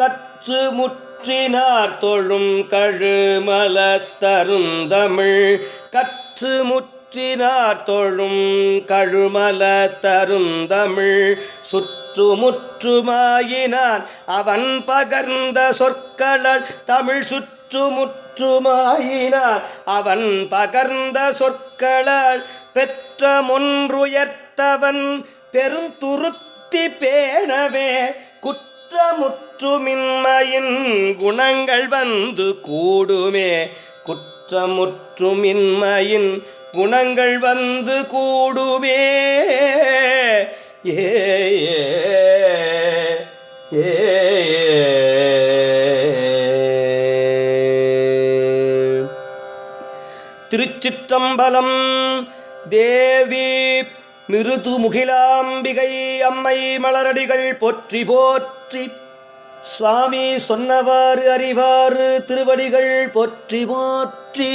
கற்று முற்றினார் தொழும் கழுமல தரும் தமிழ். கற்று முற்றினார் தொழும் கழுமல தரும் தருந்தமிழ் சுற்றுமுற்றுமாயினான் அவன் பகர்ந்த சொற்களால் தமிழ் சுற்றுமுற்றுமாயினான் அவன் பகர்ந்த சொற்களால் பெற்ற முன்றுயர்த்தவன் பெருந்துருத்தி பேணவே. குற்ற குற்றமுற்றுமின்மையின் குணங்கள் வந்து கூடுமே. குற்றமுற்றுமின்மையின் குணங்கள் வந்து கூடுமே. ஏ திருச்சிற்றம்பலம் தேவி மிருது முகிலாம்பிகை அம்மை மலரடிகள் போற்றி போற்றி போற்றி. சுவாமி சொன்னவாறு அறிவாறு திருவடிகள் போற்றி போற்றி.